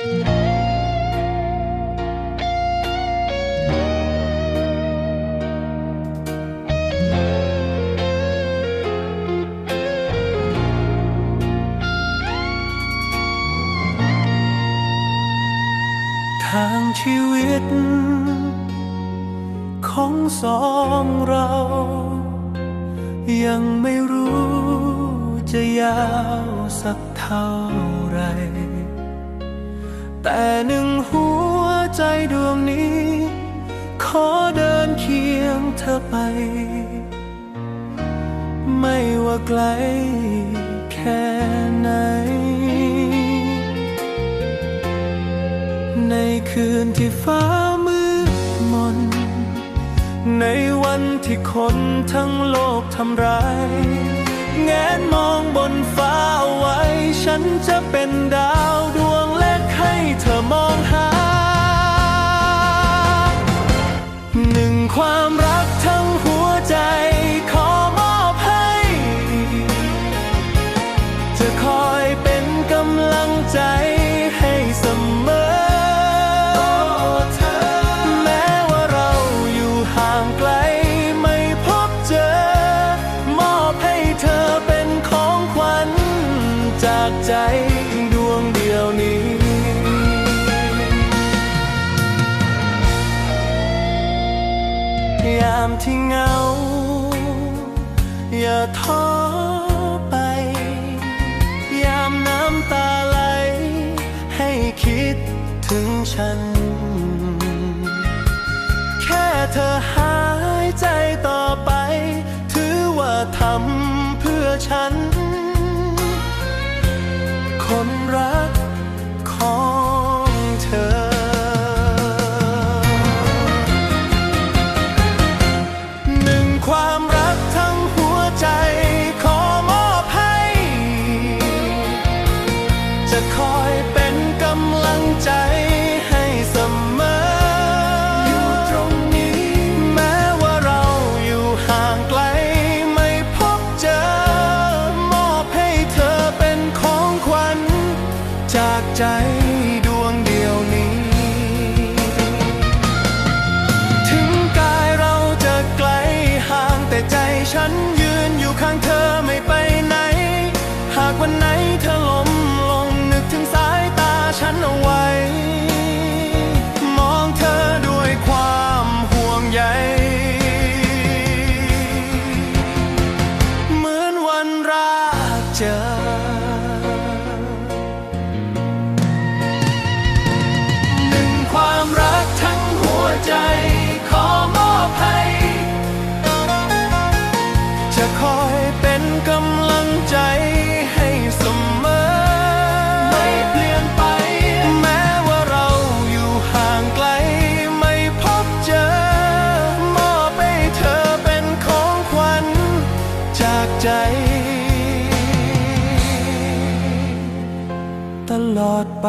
ทางชีวิต ของสองเรา ยังไม่รู้จะยาวสักเท่าไร แต่หนึ่งหัวใจดวงนี้ ขอเดินเคียงเธอไป ไม่ว่าไกลแค่ไหน ในคืนที่ฟ้ามืดมน ในวันที่คนทั้งโลกทำร้าย แงนมองบนฟ้าไว้ ฉันจะเป็น ที่เงา อย่าท้อไป ยามน้ำตาไหล ให้คิดถึงฉัน แค่เธอหายใจต่อไป ถือว่าทำเพื่อฉัน คนรัก จากใจ ลอดไป